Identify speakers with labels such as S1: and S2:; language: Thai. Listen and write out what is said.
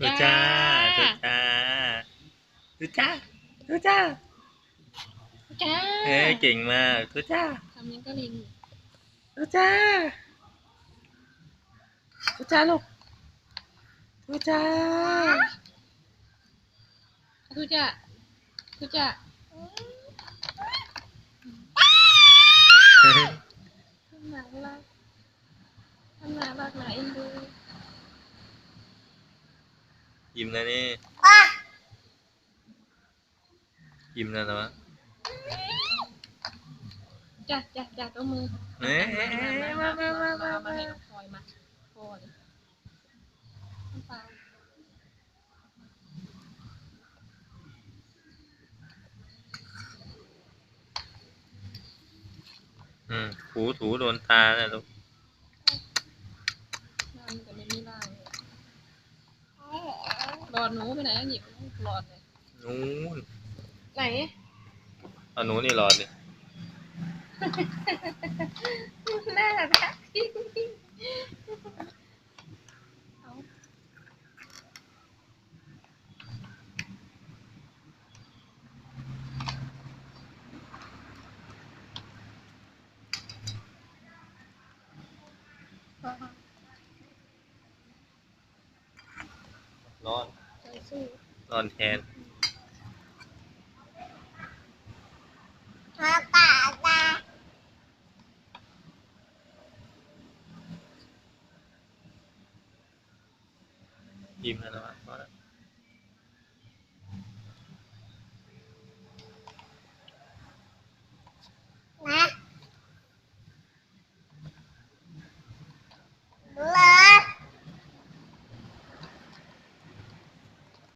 S1: ดูจ้าดูจ้าดูจ้าดูจ้า
S2: จ้า
S1: เอ้ยเก่งมากดูจ้า
S2: ทำยังก็ลิง
S1: ดูจ้าดูจ้าลูกดูจ้า
S2: ทุจ้าทุจ้าทำหนักรัก ท่านมาบากหนาเอ็นดู
S1: ยิ้มนะนี่ยิ้มนะนะวะ
S2: จัดจัดจัด
S1: เอา
S2: มือ
S1: เอ๊ะ
S2: มา
S1: มา
S2: มา
S1: มา
S2: มาให้อลอยมาพลอยองฟ้า
S1: อืมถูถูโดนตาเนี่ยลูก
S2: น้ำแต่ไม่มีร่างเลยหลอดหนูไปไหนอะหยิบหลอดเลย
S1: นู้น
S2: ไหน
S1: เอาหนูนี่รอดดิ
S2: น่ารักเอา
S1: ร้อ
S2: นต่อ
S1: ร้อนแทน
S3: มาตาตา
S1: ยิ้มแล้วนะพอแล้